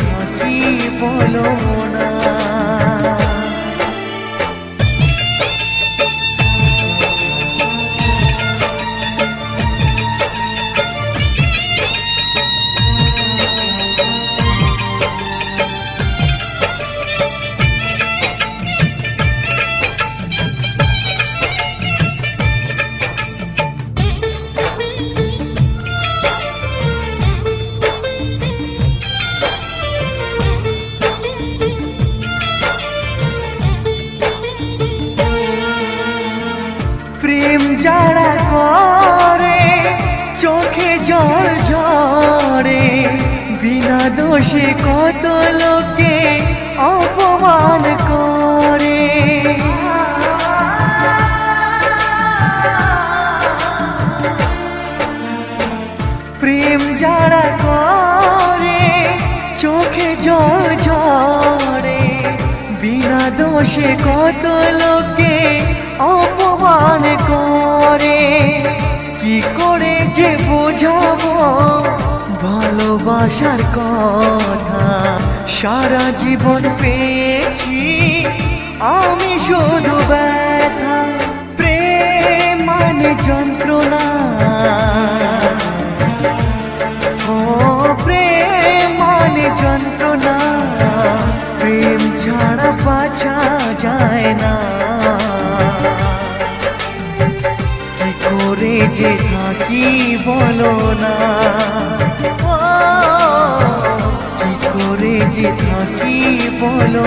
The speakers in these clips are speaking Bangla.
থাকি বলো না? যারা করে চোখে জল ঝরে বিনা দোষে কত লোকে অপমান করে। প্রেম যারা করে বিনা দোষে কত লোকে অপমান করে? কি করে যে বোঝাবো ভালোবাসার কথা? সারা জীবন পেয়েছি আমি শুধু ব্যথা, প্রেম মানে যন্ত্রণা। ছাড়া পাছা যায় না। কি করে যে থাকি বলো না। কি করে যে থাকি বলো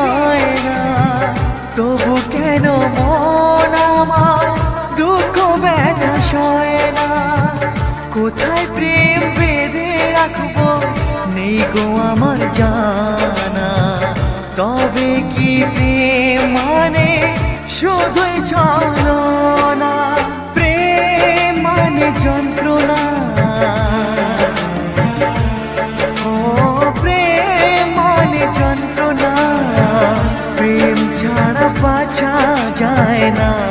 কোথায় প্রেম বেঁধে রাখব? নেই গো আমার জানা। তবে কি প্রেম মানে? শুধুই না প্রেম মানে যন্ত্রণা। ও, প্রেম মানে যন্ত্রণা। প্রেম ছাড়া বাঁচা যায় না।